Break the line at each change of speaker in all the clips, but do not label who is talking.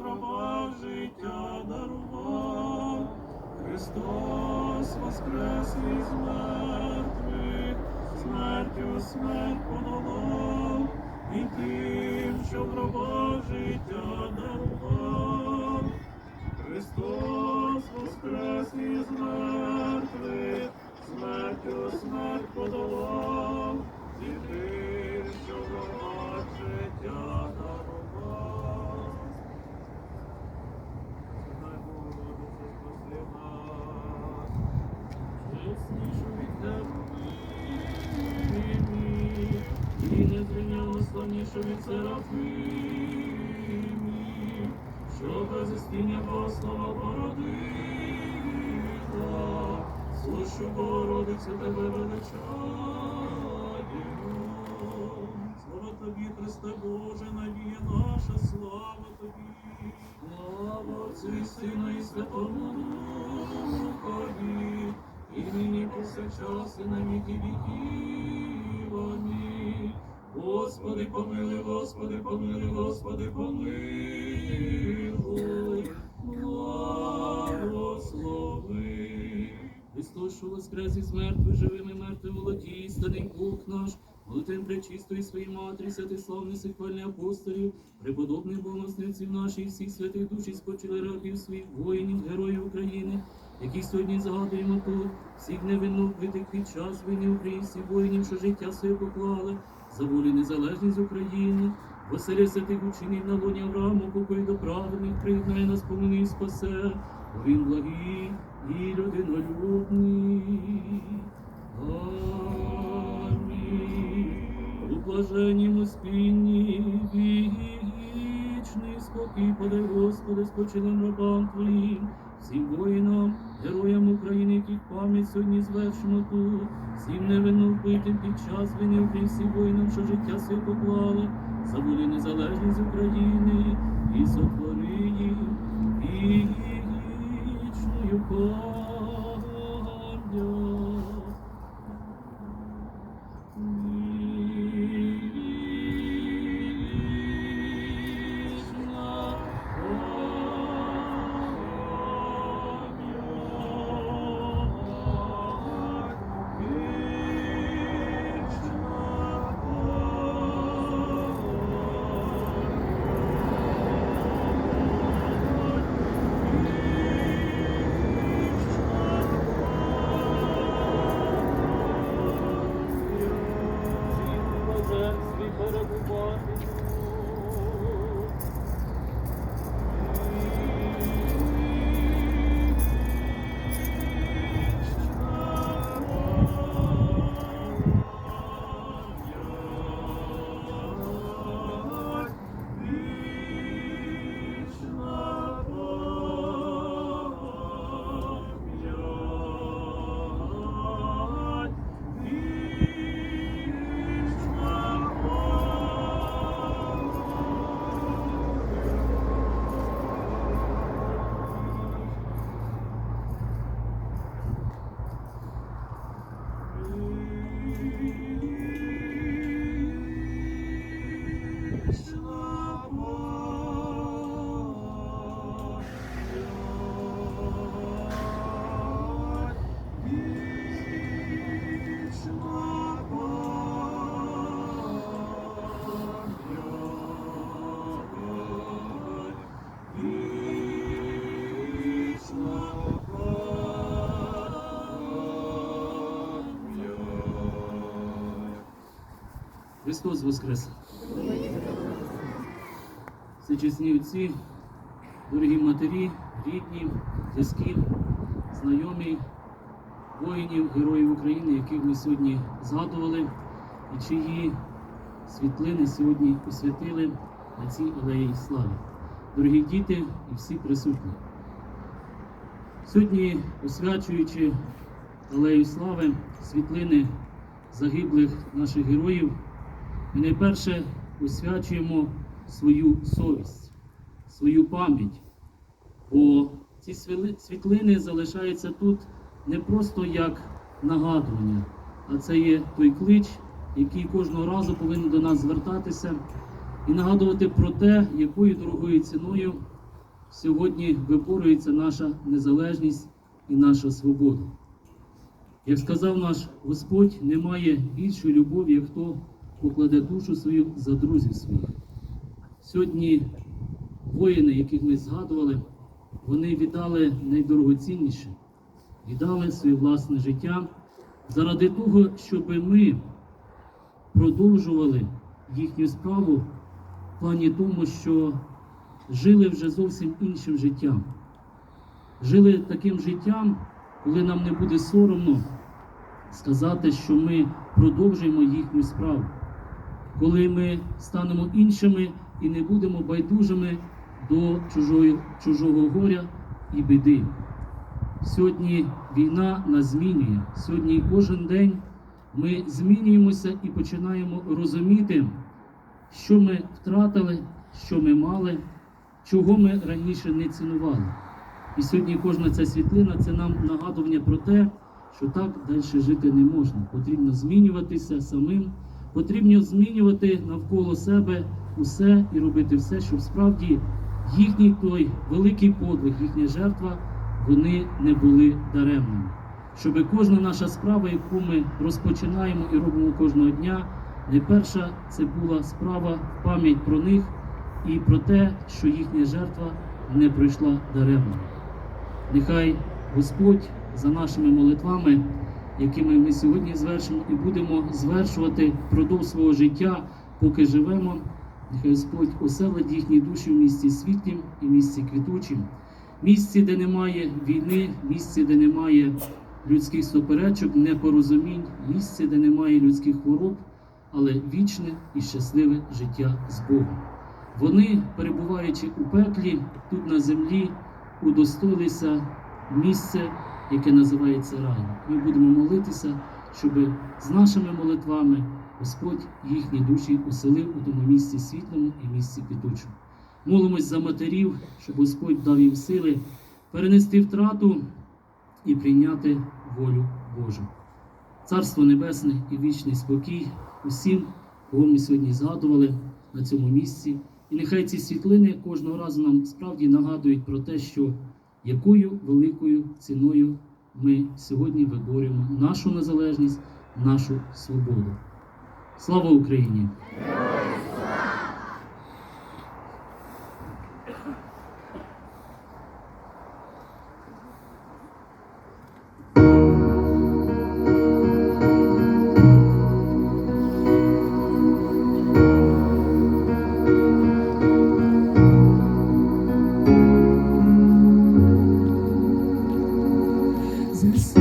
гробах життя дарував. Христос воскрес із мертвих, смертю смерть подолав, і тим, що в гробах життя дарував. Христос воскрес із мертвих, смертю смерть подолав, і тим, що в життя дарував. Серафимів, що без істіння Богослова породила, слушу Богородицю тебе величаємо. Слава тобі, Христе Боже, надія наша, слава тобі. Слава Отцю і Сину і Святому Духові, і нині повсякчас і на віки віків. Амінь. Господи, помилуй, Господи, помилуй, Господи, помилуй, благослови. Христос, що воскрес із мертвих, живими мертвим володій, станий Бог наш, молитвим пречистої своїй матері, святиславних сихвальних апостолів, преподобних богословців наших, всіх святих душі спочили рабів своїх воїнів, героїв України, яких сьогодні згадуємо тут, всіх невинно вбитих під час війни українців, воїнів, що життя своє поклали, за волю незалежність України, Василя святих учинів на луні Аврааму, покой до праведних, приєднає нас, і спасе, бо він благий і людинолюбний. Амінь. У блаженнім спінні вічний спокій подай, Господи, спочилим рабам Твоїм, всім воїнам, героям України, яких пам'ять сьогодні звершено тут, всім невинно вбитим під час війни, окрім всім воїнам, що життя своє поклали, за волю незалежність України. І сотвори їм вічною пам'ять. Христос Воскрес! Всечесні отці, дорогі матері, рідні, зв'язки, знайомі, воїнів, героїв України, яких ми сьогодні згадували, і чиї світлини сьогодні посвятили на цій алеї слави. Дорогі діти і всі присутні. Сьогодні, освячуючи алею слави, світлини загиблих наших героїв, ми найперше освячуємо свою совість, свою пам'ять. Бо ці світлини залишаються тут не просто як нагадування, а це є той клич, який кожного разу повинен до нас звертатися і нагадувати про те, якою дорогою ціною сьогодні виборюється наша незалежність і наша свобода. Як сказав наш Господь, немає більшої любові, як хто покладе душу свою за друзів своїх. Сьогодні воїни, яких ми згадували, вони віддали найдорогоцінніше, віддали своє власне життя заради того, щоб ми продовжували їхню справу в плані тому, що жили вже зовсім іншим життям. Жили таким життям, коли нам не буде соромно сказати, що ми продовжуємо їхню справу, коли ми станемо іншими і не будемо байдужими до чужої, чужого горя і біди. Сьогодні війна нас змінює. Сьогодні кожен день ми змінюємося і починаємо розуміти, що ми втратили, що ми мали, чого ми раніше не цінували. І сьогодні кожна ця світлина це нам нагадування про те, що так далі жити не можна. Потрібно змінюватися самим, потрібно змінювати навколо себе усе і робити все, щоб справді їхній той великий подвиг, їхня жертва, вони не були даремними. Щоб кожна наша справа, яку ми розпочинаємо і робимо кожного дня, найперша це була справа пам'ять про них і про те, що їхня жертва не пройшла даремно. Нехай Господь за нашими молитвами, якими ми сьогодні звершимо і будемо звершувати впродовж свого життя, поки живемо. Нехай Господь оселить їхні душі в місці світлім і місці квітучим, місці, де немає війни, місці, де немає людських суперечок, непорозумінь, місце, де немає людських хвороб, але вічне і щасливе життя з Богом. Вони, перебуваючи у пеклі, тут на землі, удостоїлися місце, яке називається рай. Ми будемо молитися, щоб з нашими молитвами Господь їхні душі оселив у тому місці світлому і місці квітучому. Молимось за матерів, щоб Господь дав їм сили перенести втрату і прийняти волю Божу. Царство Небесне і вічний спокій усім, кого ми сьогодні згадували на цьому місці. І нехай ці світлини кожного разу нам справді нагадують про те, що якою великою ціною ми сьогодні виборюємо нашу незалежність, нашу свободу. Слава Україні!
Jesus.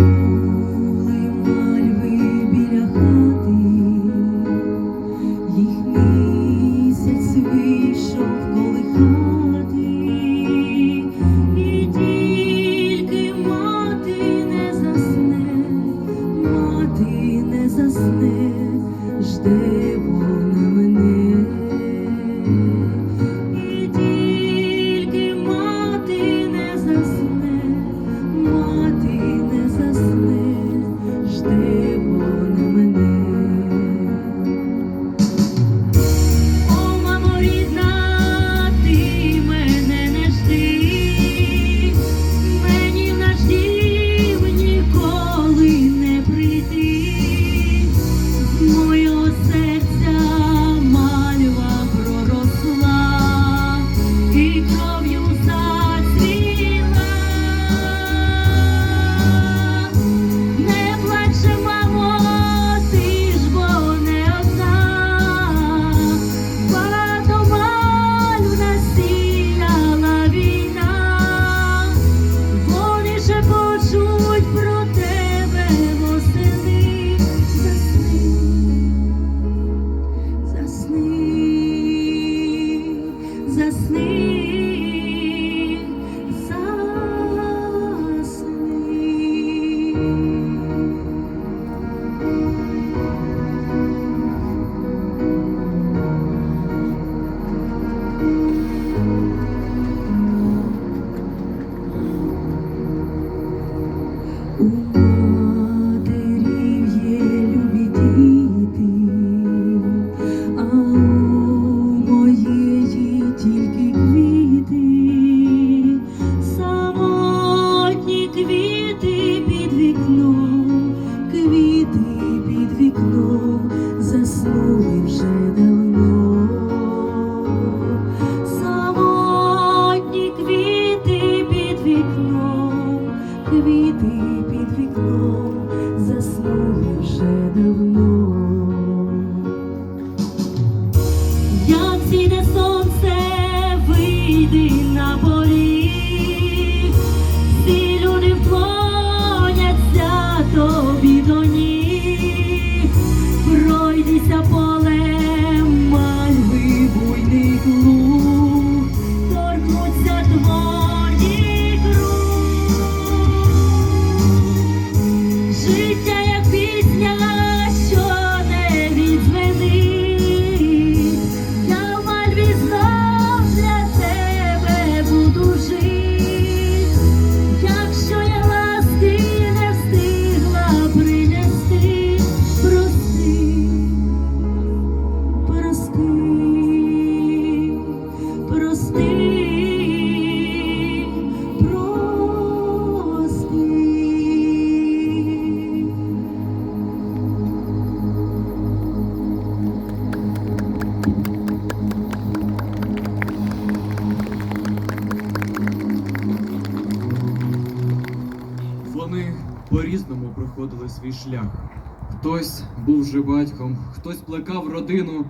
Проходили свій шлях. Хтось був вже батьком, хтось плекав родину.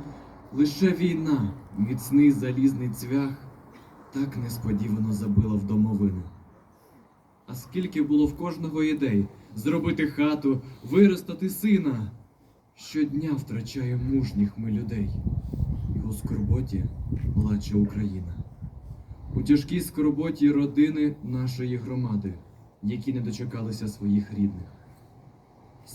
Лише війна, міцний залізний цвях, так несподівано забила в домовину. А скільки було в кожного ідей зробити хату, виростати сина. Щодня втрачає мужніх ми людей, і у скорботі плаче Україна. У тяжкій скорботі родини нашої громади, які не дочекалися своїх рідних.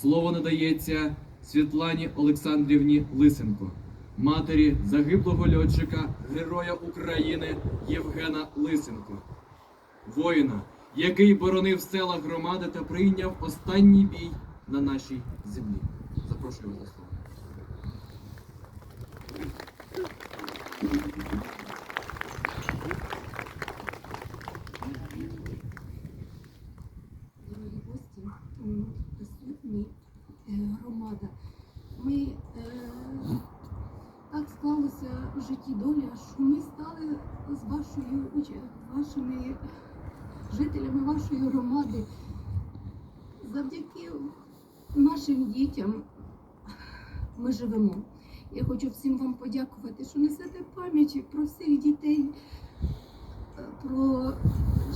Слово надається Світлані Олександрівні Лисенко, матері загиблого льотчика, героя України Євгена Лисенко, воїна, який боронив села громади та прийняв останній бій на нашій землі. Запрошую вас до слова.
дорогі гості, м, присутні, е, громада. Ми е, так склалося в житті доля, що ми стали з вашою вашими жителями вашої громади. Завдяки нашим дітям ми живемо. Я хочу всім вам подякувати, що несете пам'яті про всіх дітей, про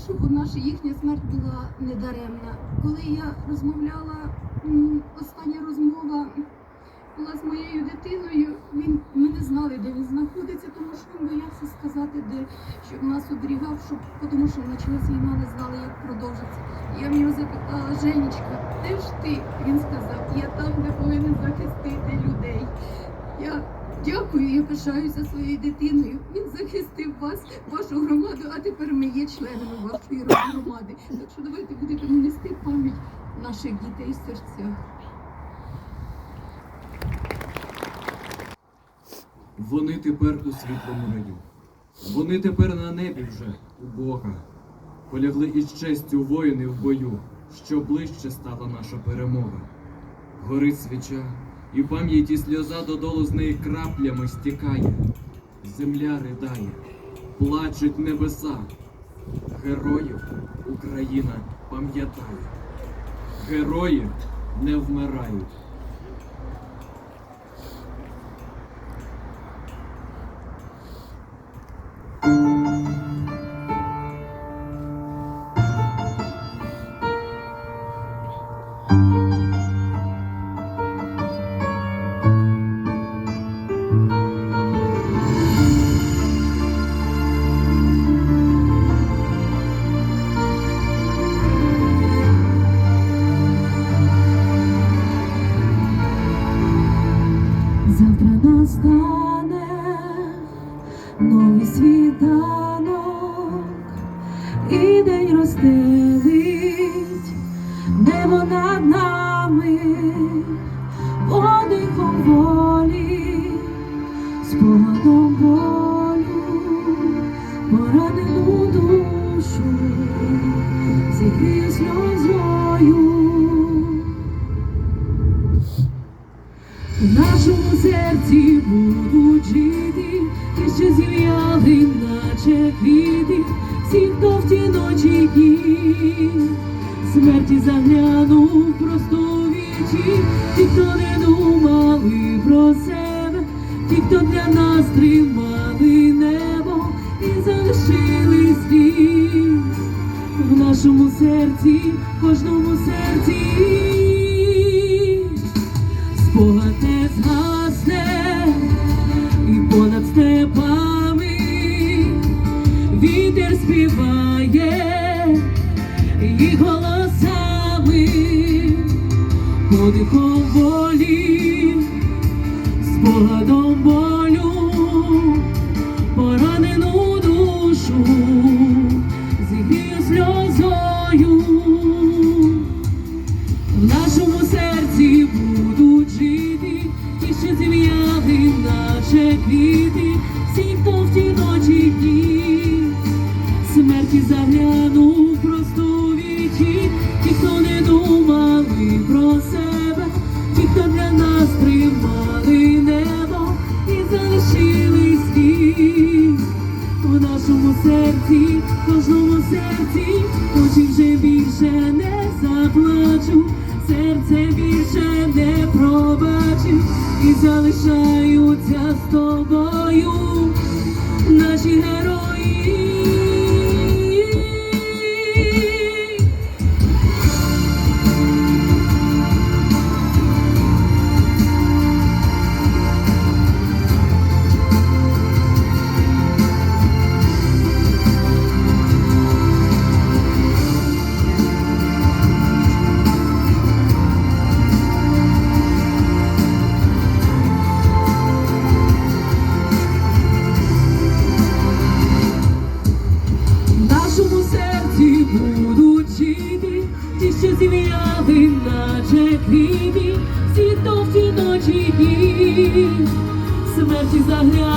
щоб наша їхня смерть була недаремна. Коли я розмовляла, остання розмова була з моєю дитиною, він ми не знали, де він знаходиться, тому що він боявся сказати, де щоб нас оберігав, щоб тому що почалась війна, не знали, як продовжиться. Я в нього запитала, Женечка, де ж ти? Він сказав, я там, де повинен захистити людей. Я дякую і пишаюся своєю дитиною. Він захистив вас, вашу громаду, а тепер ми є членами вашої громади. Так що давайте будемо нести пам'ять наших дітей в серцях.
Вони тепер у світлому раю. Вони тепер на небі вже у Бога. Полягли із честю воїни в бою, що ближче стала наша перемога. Горить свіча, і пам'яті сльоза додолу з неї краплями стікає. Земля ридає, плачуть небеса. Героїв Україна пам'ятає. Герої не вмирають.
Світанок, і день розстелить небо над нами, подихом волі, серці, кожному серці you. Наші Смерті заглянув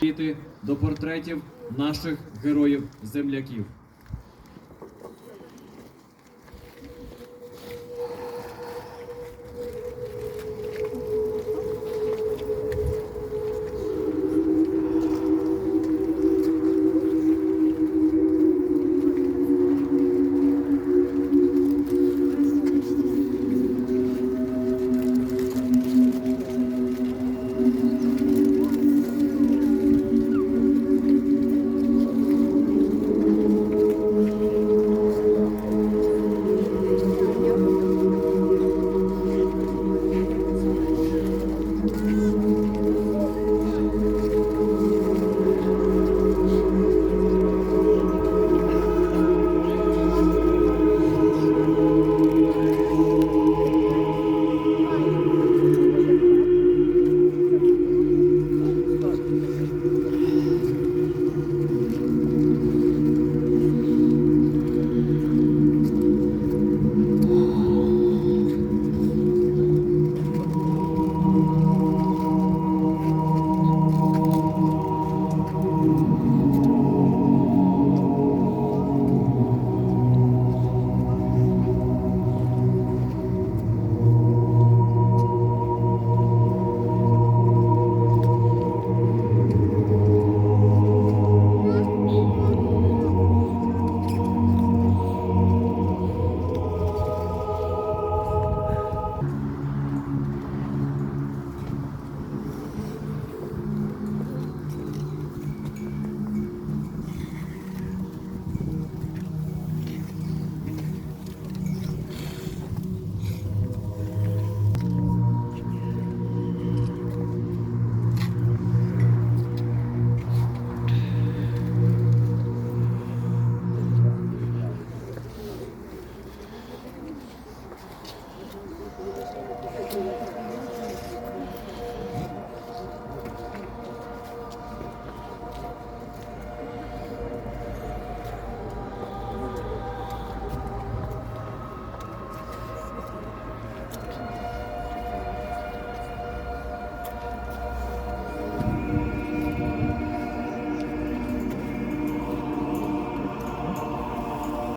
Діти до портретів наших героїв-земляків.